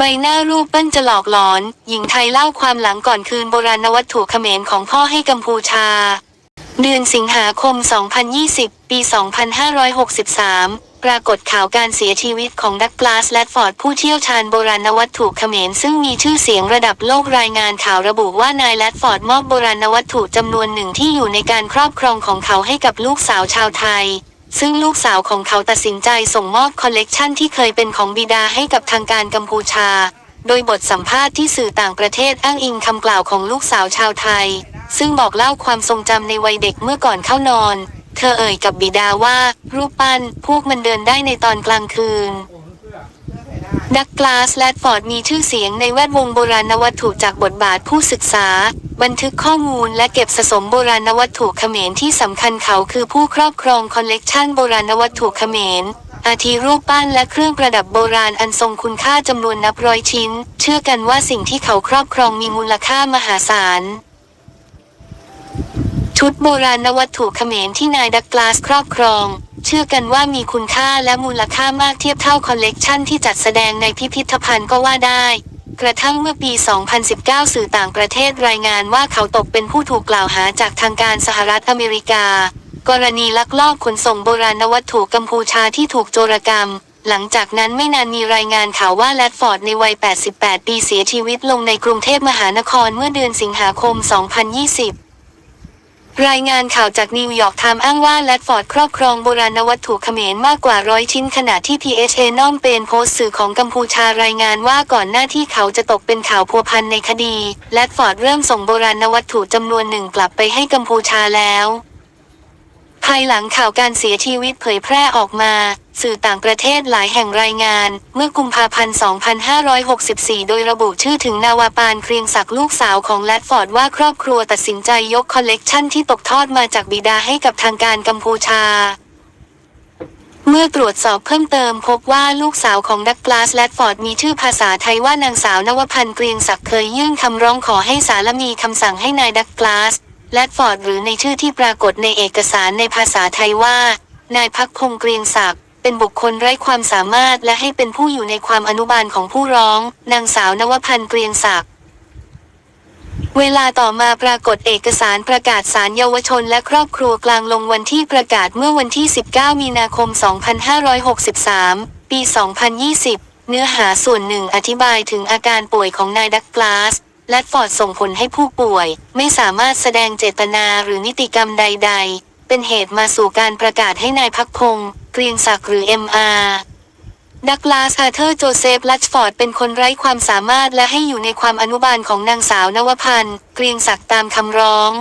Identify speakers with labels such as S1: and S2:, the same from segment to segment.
S1: ใบหน้ารูปปั้นจะหลอกหลอน หญิงไทยเล่าความหลังก่อนคืนโบราณวัตถุเขมรของพ่อให้กัมพูชา เดือนสิงหาคม 2020 ปี 2563 ปรากฏข่าวการเสียชีวิตของดักกลาสแลดฟอร์ดผู้เชี่ยวชาญโบราณวัตถุเขมรซึ่งมีชื่อเสียงระดับโลกรายงานข่าวระบุว่านายแลดฟอร์ดมอบโบราณวัตถุจำนวนหนึ่งที่อยู่ในการครอบครองของเขาให้กับลูกสาวชาวไทย ซึ่งลูกสาวของเขาตัดสินใจส่งมอบคอลเลกชันที่เคยเป็นของบิดาให้กับทางการกัมพูชา โดยบทสัมภาษณ์ที่สื่อต่างประเทศอ้างอิงคำกล่าวของลูกสาวชาวไทย ซึ่งบอกเล่าความทรงจำในวัยเด็กเมื่อก่อนเข้านอน เธอเอ่ยกับบิดาว่า รูปปั้นพวกมันเดินได้ในตอนกลางคืนดักกลาสแลดฟอร์ดมีชื่อเสียงในแวดวงโบราณวัตถุจากบทบาทผู้ศึกษา บันทึกข้อมูลและเก็บสะสมโบราณวัตถุเขมรที่สำคัญเขาคือผู้ครอบครองคอลเลกชันโบราณวัตถุเขมร อาทิรูปปั้นและเครื่องประดับโบราณอันทรงคุณค่าจำนวนนับร้อยชิ้น เชื่อกันว่าสิ่งที่เขาครอบครองมีมูลค่ามหาศาลชุดโบราณวัตถุเขมรที่นายดักลาสครอบครอง เชื่อกันว่ามีคุณค่าและมูลค่ามากเทียบเท่าคอลเลกชันที่จัดแสดงในพิพิธภัณฑ์ก็ว่าได้ กระทั่งเมื่อปี 2019 สื่อต่างประเทศรายงานว่าเขาตกเป็นผู้ถูกกล่าวหาจากทางการสหรัฐอเมริกา กรณีลักลอบขนส่งโบราณวัตถุกัมพูชาที่ถูกโจรกรรม หลังจากนั้นไม่นานมีรายงานข่าวว่าแลดฟอร์ดในวัย 88 ปีเสียชีวิตลงในกรุงเทพมหานครเมื่อเดือนสิงหาคม 2020 รายงานข่าวจากนิวยอร์กไทม์อ้างว่าแลดฟอร์ดครอบครองโบราณวัตถุเขมรมากกว่าร้อยชิ้นขณะที่ PHA นอมเป็นโพสต์สื่อของกัมพูชารายงานว่าก่อนหน้าที่เขาจะตกเป็นข่าวพัวพันในคดีแลดฟอร์ดเริ่มส่งโบราณวัตถุจำนวนหนึ่งกลับไปให้กัมพูชาแล้ว ภายหลังข่าวการเสียชีวิตเผยแพร่ออกมา สื่อต่างประเทศหลายแห่งรายงาน เมื่อกุมภาพันธ์ 2564 โดยระบุชื่อถึงนาวาปานเครียงศักดิ์ลูกสาวของแรดฟอร์ดว่าครอบครัวตัดสินใจยกคอลเลกชันที่ตกทอดมาจากบิดาให้กับทางการกัมพูชาเมื่อตรวจสอบเพิ่มเติมพบว่าลูกสาวของดักกลาสแลดฟอร์ดมีชื่อภาษาไทยว่านางสาวนวพันธ์เกรียงศักดิ์เคยยื่นคำร้องขอให้ศาลมีคำสั่งให้นายดักกลาส แลดฟอร์ดหรือในชื่อที่ปรากฏในเอกสารในภาษาไทยว่า นายพักพงเกรียงศักดิ์เป็นบุคคลไร้ความสามารถและให้เป็นผู้อยู่ในความอนุบาลของผู้ร้อง นางสาวนวพันธ์เกรียงศักดิ์เวลาต่อมาปรากฏเอกสารประกาศสารเยาวชนและครอบครัวกลางลงวันที่ประกาศเมื่อวันที่ 19 มีนาคม 2563 ปี 2020 เนื้อหาส่วนหนึ่งอธิบายถึงอาการป่วยของนายดักกลาส แลดฟอร์ดส่งผลให้ผู้ป่วย ไม่สามารถแสดงเจตนาหรือนิติกรรมใด ๆ เป็นเหตุมาสู่การประกาศให้นายพักพงศ์เกรียงศักดิ์หรือ MR ดักลาสอาเธอร์โจเซฟลัชฟอร์ดเป็นคนไร้ความสามารถและให้อยู่ในความอนุบาลของนางสาวนวพันธ์เกรียงศักดิ์ตามคำร้อง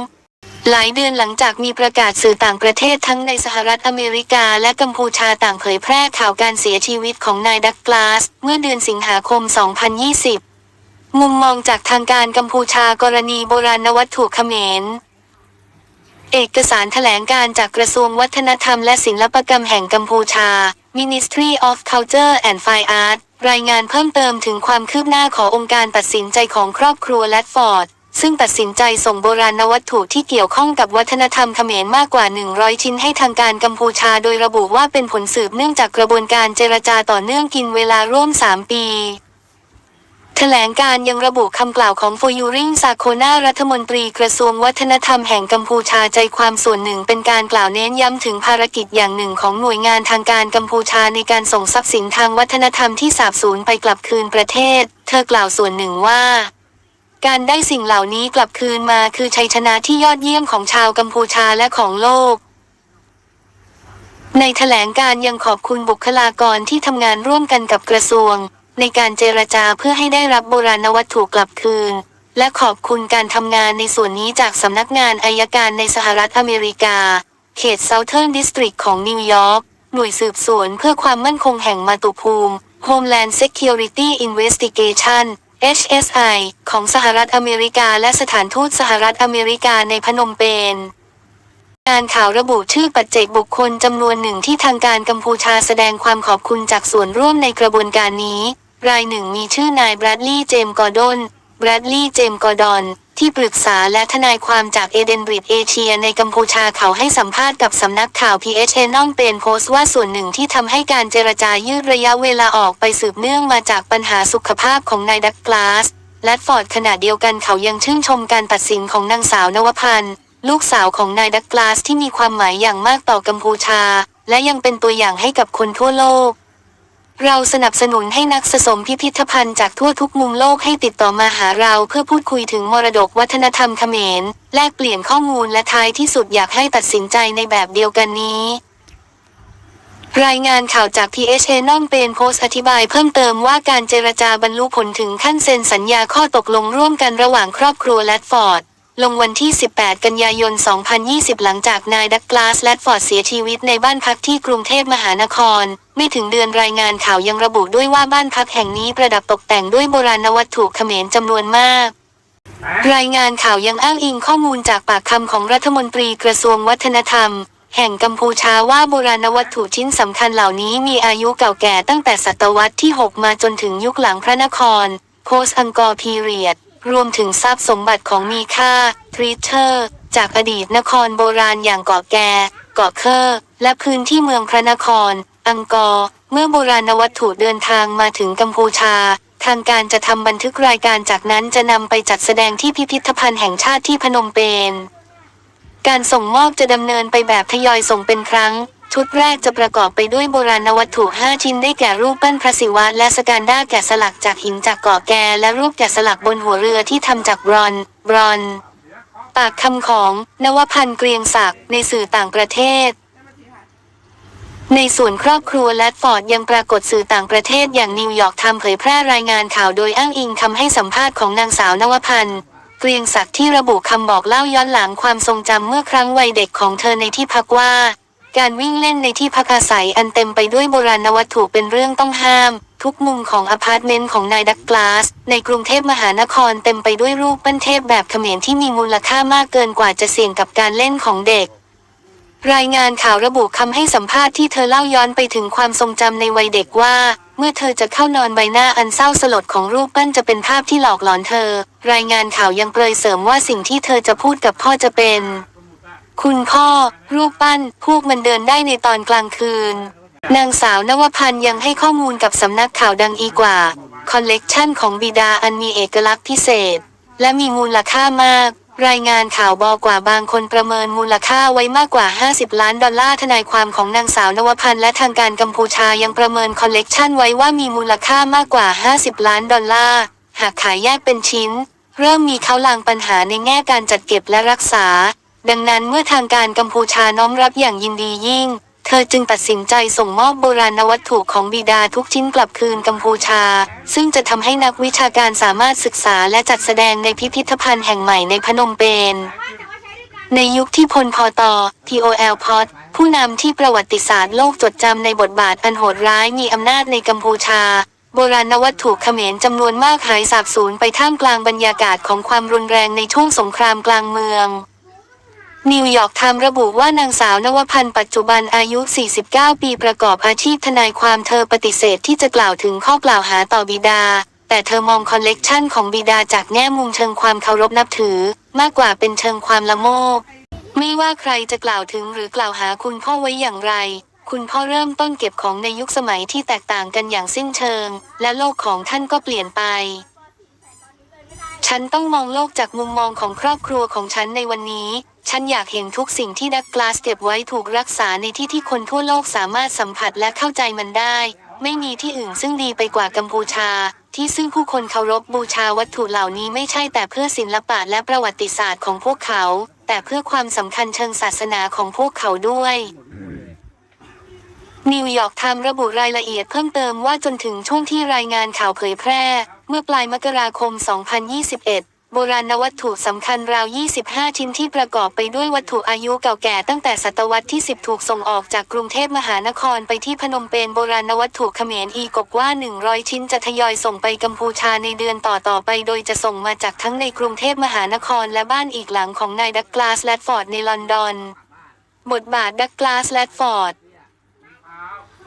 S1: หลายเดือนหลังจากมีประกาศสื่อต่างประเทศทั้งในสหรัฐอเมริกาและกัมพูชาต่างเผยแพร่ข่าวการเสียชีวิตของนายดักลาส เมื่อเดือนสิงหาคม 2020 มุมมองจากทางการกัมพูชากรณีโบราณวัตถุเขมร เอกสารแถลงการจากกระทรวงวัฒนธรรมและศิลปกรรมแห่งกัมพูชา Ministry of Culture and Fine Art รายงานเพิ่มเติมถึงความคืบหน้าขององค์การตัดสินใจของครอบครัวแลดฟอร์ด ซึ่งตัดสินใจส่งโบราณวัตถุที่เกี่ยวข้องกับวัฒนธรรมเขมรมากกว่า 100 ชิ้นให้ทางการกัมพูชาโดยระบุว่าเป็นผลสืบเนื่องจากกระบวนการเจรจาต่อเนื่องกินเวลาร่วม 3 ปี ถลงการยังระบุคำกล่าวของโฟยูริงซาโคนารัฐมนตรีกระทรวงวัฒนธรรมแห่งกัมพูชาใจความส่วนหนึ่งเป็นการกล่าวเน้นย้ำถึงภารกิจอย่างหนึ่งของหน่วยงานทางการกัมพูชาในการส่งทรัพย์สินทางวัฒนธรรมที่สาบสูญไปกลับคืนประเทศ เธอกล่าวส่วนหนึ่งว่า การได้สิ่งเหล่านี้กลับคืนมาคือชัยชนะที่ยอดเยี่ยมของชาวกัมพูชาและของโลกในแถลงการยังขอบคุณบุคลากรที่ทำงานร่วมกันกับกระทรวง ในการเจรจาเพื่อให้ได้รับโบราณวัตถุกลับคืน และขอบคุณการทำงานในส่วนนี้จากสำนักงานอายการในสหรัฐอเมริกา เขต Southern District ของนิวยอร์กหน่วยสืบสวนเพื่อความมั่นคงแห่งมาตุภูมิ Homeland Security Investigation HSI ของสหรัฐอเมริกาและสถานทูตสหรัฐอเมริกาในพนมเปญงานข่าวระบุชื่อปัจเจกบุคคลจำนวนหนึ่งที่ทางการกัมพูชาแสดงความขอบคุณจากส่วนร่วมในกระบวนการนี้ รายหนึ่งมีชื่อนายแบรดลีย์เจมส์กอร์ดอนแบรดลีย์เจมส์กอร์ดอนที่ปรึกษาและทนายความจากเอเดนบริดเอเชียในกัมพูชาเขาให้สัมภาษณ์กับสำนักข่าว PHA น้องเป็นโพสต์ว่าส่วนหนึ่งที่ทำให้การเจรจายืดระยะเวลาออกไปสืบเนื่องมาจากปัญหาสุขภาพของนายดักกลาสและฟอร์ดขณะเดียวกันเขายังชื่นชมการตัดสินของนางสาวนวพันธ์ลูกสาวของนายดักกลาสที่มีความหมายอย่างมากต่อกัมพูชา และยังเป็นตัวอย่างให้กับคนทั่วโลก เราสนับสนุนให้นักสะสมพิพิธภัณฑ์จากทั่วทุกมุมโลกให้ติดต่อมาหาเราเพื่อพูดคุยถึงมรดกวัฒนธรรมเขมร แลกเปลี่ยนข้อมูลและท้ายที่สุดอยากให้ตัดสินใจในแบบเดียวกันนี้ รายงานข่าวจาก PHA น้องเป็นโพสต์อธิบายเพิ่มเติมว่าการเจรจาบรรลุผลถึงขั้นเซ็นสัญญาข้อตกลงร่วมกันระหว่างครอบครัวแลดฟอร์ด ลงวันที่ 18 กันยายน 2020 หลังจากนายดักกลาสแลดฟอร์ดเสียชีวิตในบ้านพักที่กรุงเทพมหานคร ไม่ถึงเดือนรายงานข่าวยังระบุด้วยว่าบ้านพักแห่งนี้ประดับตกแต่งด้วยโบราณวัตถุเขมรจำนวนมากรายงานข่าวยังอ้างอิงข้อมูลจากปากคำของรัฐมนตรีกระทรวงวัฒนธรรม แห่งกัมพูชาว่าโบราณวัตถุชิ้นสำคัญเหล่านี้มีอายุเก่าแก่ตั้งแต่ศตวรรษที่ 6 มาจนถึงยุคหลังพระนคร โพสอังกอร์พีเรียด รวมถึงทรัพย์สมบัติของมีค่าทรีเทอร์ จากอดีตนครโบราณอย่างเกาะแกเกาะเคอร์และพื้นที่เมืองพระนคร อังกอร์เมื่อโบราณวัตถุเดินทางมาถึงกัมพูชา ทางการจะทำบันทึกรายการจากนั้นจะนำไปจัดแสดงที่พิพิธภัณฑ์แห่งชาติที่พนมเปญการส่งมอบจะดำเนินไปแบบทยอยส่งเป็นครั้ง ชุดแรกจะประกอบไปด้วยโบราณวัตถุ 5 ชิ้นได้แก่รูปปั้นพระศิวะและสการด้าแกะสลักจากหินจากเกาะแกและรูปแกะสลักบนหัวเรือที่ทำจากบรอนบรอนปากคำของนวพันธ์เกรียงศักดิ์ในสื่อต่างประเทศ ในส่วนครอบครัวแลดฟอร์ดยังปรากฏสื่อต่างประเทศอย่างนิวยอร์กทม์เผยแพร่รายงานข่าวโดยอ้างอิงคำให้สัมภาษณ์ของนางสาวนวพันธ์เกรียงศักดิ์ที่ระบุคำบอกเล่าย้อนหลังความทรงจำเมื่อครั้งวัยเด็กของเธอในที่พักว่า การวิ่งเล่นในที่พักอาศัยอันเต็มไปด้วยโบราณวัตถุเป็นเรื่องต้องห้าม ทุกมุมของอพาร์ตเมนต์ของนายดักกลาส ในกรุงเทพมหานครเต็มไปด้วยรูปปั้นเทพแบบเขมรที่มีมูลค่ามากเกินกว่าจะเสี่ยงกับการเล่นของเด็ก รายงานข่าวระบุคำให้สัมภาษณ์ที่เธอเล่าย้อนไปถึงความทรงจำในวัยเด็กว่า เมื่อเธอจะเข้านอนใบหน้าอันเศร้าสลดของรูปปั้นจะเป็นภาพที่หลอกหลอนเธอ รายงานข่าวยังเปรยเสริมว่าสิ่งที่เธอจะพูดกับพ่อจะเป็น คุณพ่อ รูปปั้น พวกมันเดินได้ในตอนกลางคืน นางสาวนวพันธ์ยังให้ข้อมูลกับสำนักข่าวดังอีกว่า คอลเลกชันของบิดาอันมีเอกลักษณ์พิเศษ และมีมูลค่ามาก รายงานข่าวบอกว่าบางคนประเมินมูลค่าไว้มากกว่า 50 ล้านดอลลาร์ทนายความของนางสาวนวพันธ์และทางการกัมพูชายังประเมินคอลเลกชันไว้ว่ามีมูลค่ามากกว่า 50 ล้านดอลลาร์หากขายแยกเป็นชิ้น เริ่มมีเขาลางปัญหาในแง่การจัดเก็บและรักษา ดังนั้นเมื่อทางการกัมพูชาน้อมรับอย่างยินดียิ่ง เธอจึงตัดสินใจส่งมอบโบราณวัตถุของบิดาทุกชิ้นกลับคืนกัมพูชา ซึ่งจะทำให้นักวิชาการสามารถศึกษาและจัดแสดงในพิพิธภัณฑ์แห่งใหม่ในพนมเปญในยุคที่พลพอตอ POL พอตผู้นำที่ประวัติศาสตร์โลกจดจำในบทบาทอันโหดร้ายมีอำนาจในกัมพูชา โบราณวัตถุเขมรจำนวนมากหายสาบสูญไปท่ามกลางบรรยากาศของความรุนแรงในช่วงสงครามกลางเมือง นิวยอร์กไทม์ระบุว่านางสาวนวพันธ์ปัจจุบันอายุ 49 ปีประกอบอาชีพทนายความเธอปฏิเสธที่จะกล่าวถึงข้อกล่าวหาต่อบิดา แต่เธอมองคอลเลกชันของบิดาจากแง่มุมเชิงความเคารพนับถือ มากกว่าเป็นเชิงความละโมบ ไม่ว่าใครจะกล่าวถึงหรือกล่าวหาคุณพ่อไว้อย่างไร คุณพ่อเริ่มต้นเก็บของในยุคสมัยที่แตกต่างกันอย่างสิ้นเชิง และโลกของท่านก็เปลี่ยนไปฉันต้องมองโลกจากมุมมองของครอบครัวของฉันในวันนี้ ฉันอยากเห็นทุกสิ่งที่ดักกลาสเก็บไว้ถูกรักษาในที่ที่คนทั่วโลกสามารถสัมผัสและเข้าใจมันได้ ไม่มีที่อื่นซึ่งดีไปกว่ากัมพูชา ที่ซึ่งผู้คนเคารพบูชาวัตถุเหล่านี้ไม่ใช่แต่เพื่อศิลปะและประวัติศาสตร์ของพวกเขา แต่เพื่อความสำคัญเชิงศาสนาของพวกเขาด้วยนิวยอร์กไทม์ระบุรายละเอียดเพิ่มเติมว่าจนถึงช่วงที่รายงานข่าวเผยแพร่ เมื่อปลายมกราคม 2021 โบราณวัตถุสำคัญราว 25 ชิ้นที่ประกอบไปด้วยวัตถุอายุเก่าแก่ตั้งแต่ศตวรรษที่ 10 ถูกส่งออกจากกรุงเทพมหานครไปที่พนมเปญโบราณวัตถุเขมรอีกบว่า 100 ชิ้นจะทยอยส่งไปกัมพูชาในเดือนต่อๆไป โดยจะส่งมาจากทั้งในกรุงเทพมหานครและบ้านอีกหลังของนายดักลาสแลดฟอร์ดในลอนดอน บทบาทดักลาสแลดฟอร์ด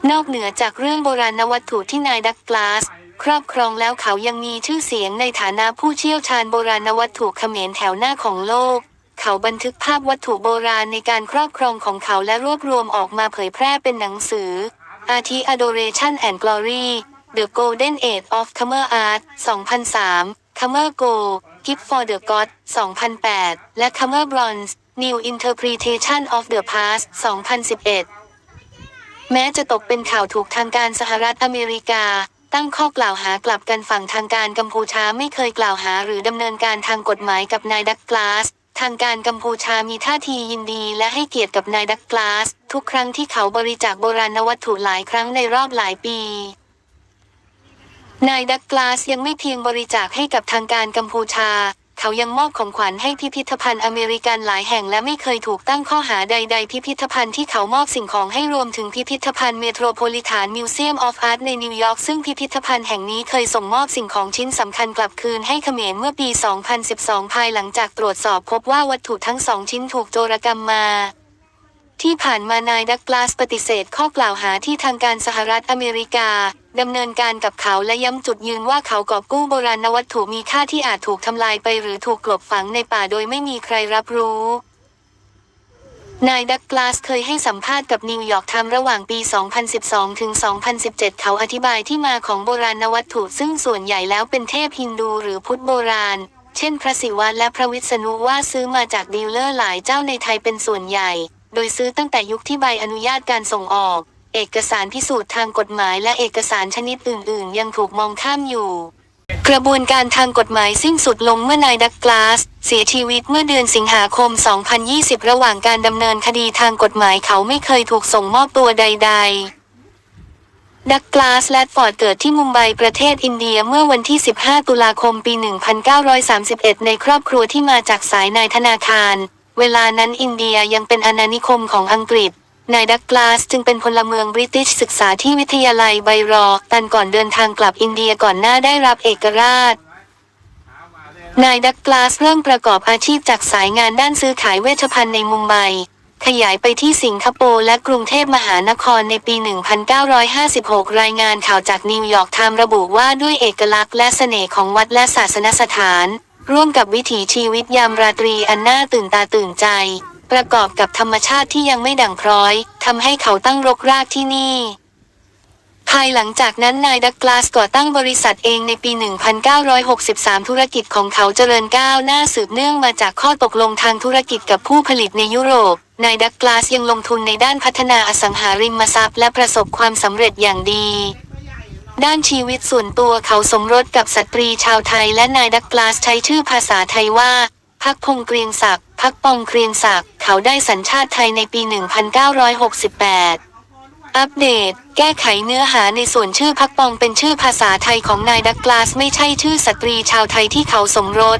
S1: นอกเหนือจากเรื่องโบราณวัตถุที่นายดักลาส ครอบครองแล้วเขายังมีชื่อเสียงในฐานะผู้เชี่ยวชาญโบราณวัตถุเขมรแถวหน้าของโลก เขาบันทึกภาพวัตถุโบราณในการครอบครองของเขาและรวบรวมออกมาเผยแพร่เป็นหนังสือ อาทิ Adoration and Glory The Golden Age of Khmer Art 2003 Khmer gold Gift for the God 2008 และ Khmer Bronze New Interpretation of the Past 2011 แม้จะตกเป็นข่าวถูกทางการสหรัฐอเมริกา ตั้งข้อกล่าวหากลับกันฝั่งทางการกัมพูชาไม่เคยกล่าวหาหรือดำเนินการทางกฎหมายกับนายดักกลาส ทางการกัมพูชามีท่าทียินดีและให้เกียรติกับนายดักกลาส ทุกครั้งที่เขาบริจาคโบราณวัตถุหลายครั้งในรอบหลายปีนายดักกลาสยังไม่เพียงบริจาคให้กับทางการกัมพูชา เขายังมอบของขวัญให้พิพิธภัณฑ์อเมริกันหลายแห่งและไม่เคยถูกตั้งข้อหาใด ๆ พิพิธภัณฑ์ที่เขามอบสิ่งของให้รวมถึงพิพิธภัณฑ์เมโทรโพลิแทนมิวเซียมออฟอาร์ตในนิวยอร์กซึ่งพิพิธภัณฑ์แห่งนี้เคยส่งมอบสิ่งของชิ้นสำคัญกลับคืนให้เขมรเมื่อปี 2012 ภายหลังจากตรวจสอบพบว่าวัตถุทั้งสองชิ้นถูกโจรกรรมมา ที่ผ่านมานายดักลาสปฏิเสธข้อกล่าวหาที่ทางการสหรัฐอเมริกาดำเนินการกับเขาและย้ำจุดยืนว่าเขากอบกู้โบราณวัตถุมีค่าที่อาจถูกทำลายไปหรือถูกกลบฝังในป่าโดยไม่มีใครรับรู้ นายดักลาสเคยให้สัมภาษณ์กับนิวยอร์กไทม์ระหว่างปี 2012 ถึง 2017 เขาอธิบายที่มาของโบราณวัตถุซึ่งส่วนใหญ่แล้วเป็นเทพฮินดูหรือพุทธโบราณ เช่น พระศิวะและพระวิษณุว่าซื้อมาจากดีลเลอร์หลายเจ้าในไทยเป็นส่วนใหญ่ โดยซื้อตั้งแต่ยุคที่ใบอนุญาตการส่งออก เอกสารพิสูจน์ทางกฎหมายและเอกสารชนิดอื่น ๆ ยังถูกมองข้ามอยู่ กระบวนการทางกฎหมายสิ้นสุดลงเมื่อนายดักกลาส เสียชีวิตเมื่อเดือนสิงหาคม 2020 ระหว่างการดำเนินคดีทางกฎหมายเขาไม่เคยถูกส่งมอบตัวใด ๆดักกลาสแลดฟอร์ดเกิดที่มุมไบประเทศอินเดียเมื่อวันที่ 15 ตุลาคมปี 1931 ในครอบครัวที่มาจากสายนายธนาคาร เวลานั้นอินเดียยังเป็นอาณานิคมของอังกฤษ นายดักลาสจึงเป็นพลเมืองบริติชศึกษาที่วิทยาลัยไบรอตันก่อนเดินทางกลับอินเดียก่อนหน้าได้รับเอกราช นายดักกลาสเริ่มประกอบอาชีพจากสายงานด้านซื้อขายเวชภัณฑ์ในมุมไบขยายไปที่สิงคโปร์และกรุงเทพมหานครในปี 1956 รายงานข่าวจากนิวยอร์กไทม์ระบุว่าด้วยเอกลักษณ์และเสน่ห์ของวัดและศาสนสถาน ร่วมกับวิถีชีวิตยามราตรีอันน่าตื่นตาตื่นใจ ประกอบกับธรรมชาติที่ยังไม่ดั่งพร้อยทำให้เขาตั้งรกรากที่นี่ ภายหลังจากนั้นนายดักกลาสก่อตั้งบริษัทเองในปี 1963 ธุรกิจของเขาเจริญก้าวหน้าสืบเนื่องมาจากข้อตกลงทางธุรกิจกับผู้ผลิตในยุโรป นายดักกลาสยังลงทุนในด้านพัฒนาอสังหาริมทรัพย์และประสบความสำเร็จอย่างดี ด้านชีวิตส่วนตัวเขาสมรสกับสตรีชาวไทยและนายดักกลาสใช้ชื่อภาษาไทยว่าพักพงเกรียงศักดิ์พักปองเกรียงศักดิ์เขาได้สัญชาติไทยในปี 1968 อัปเดต แก้ไขเนื้อหาในส่วนชื่อพักปองเป็นชื่อภาษาไทยของนายดักกลาส ไม่ใช่ชื่อสตรีชาวไทยที่เขาสมรส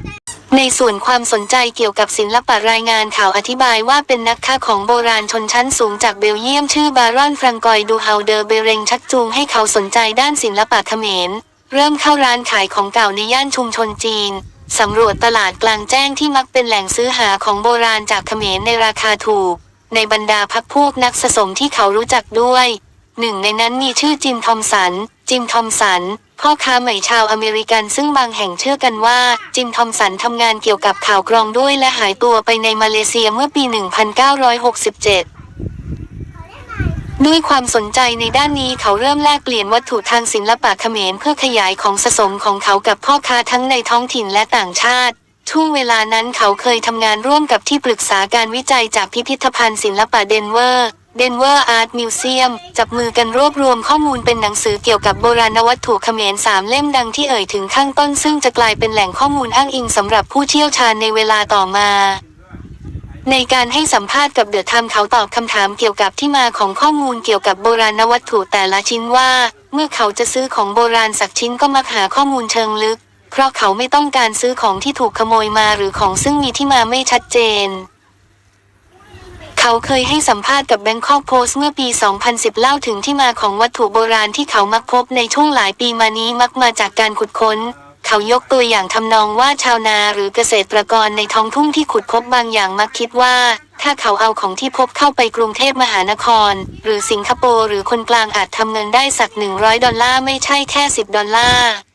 S1: ในส่วนความสนใจเกี่ยวกับศิลปะรายงานข่าวอธิบายว่าเป็นนักฆ่าของโบราณชนชั้นสูงจากเบลเยียมชื่อบารอนฟรังกอยดูเฮาเดอร์เบเรงชักจูงให้เขาสนใจด้านศิลปะเขมร เริ่มเข้าร้านขายของเก่าในย่านชุมชนจีน สำรวจตลาดกลางแจ้งที่มักเป็นแหล่งซื้อหาของโบราณจากเขมรในราคาถูก ในบรรดาพักพวกนักสะสมที่เขารู้จักด้วย หนึ่งในนั้นมีชื่อจิมทอมสัน จิมทอมสัน พ่อค้าไหม่ชาวอเมริกันซึ่งบางแห่งเชื่อกันว่า จิมทอมสันทำงานเกี่ยวกับข่าวกรองด้วยและหายตัวไปในมาเลเซียเมื่อปี 1967ด้วยความสนใจในด้านนี้เขาเริ่มแลกเปลี่ยนวัตถุทางศิลปะเขมรเพื่อขยายของสะสมของเขากับพ่อค้าทั้งในท้องถิ่นและต่างชาติ ช่วงเวลานั้นเขาเคยทำงานร่วมกับที่ปรึกษาการวิจัยจากพิพิธภัณฑ์ศิลปะเดนเวอร์ เดนเวอร์อาร์ตมิวเซียมจับมือกันรวบรวมข้อมูลเป็นหนังสือเกี่ยวกับโบราณวัตถุเขมรสามเล่มดังที่เอ่ยถึงข้างต้นซึ่งจะกลายเป็นแหล่งข้อมูลอ้างอิงสำหรับผู้เชี่ยวชาญในเวลาต่อมา ในการให้สัมภาษณ์กับเดอะไทม์เขาตอบคำถามเกี่ยวกับที่มาของข้อมูลเกี่ยวกับโบราณวัตถุแต่ละชิ้นว่า เมื่อเขาจะซื้อของโบราณสักชิ้นก็มักหาข้อมูลเชิงลึก เพราะเขาไม่ต้องการซื้อของที่ถูกขโมยมาหรือของซึ่งมีที่มาไม่ชัดเจน เขาเคยให้สัมภาษณ์กับ Bangkok Post เมื่อปี 2010 เล่าถึงที่มาของวัตถุโบราณที่เขามักพบในช่วงหลายปีมานี้มักมาจากการขุดค้นเขเขายกตัวอย่างทำนองว่าชาวนาหรือเกษตรกรในท้องทุ่งที่ขุดพบบางอย่างมักคิดว่า ถ้าเขาเอาของที่พบเข้าไปกรุงเทพมหานคร หรือสิงคโปร์หรือคนกลางอาจทำเงินได้สักหนึ่งร้อยดอลลาร์ไม่ใช่แค่สิบดอลลาร์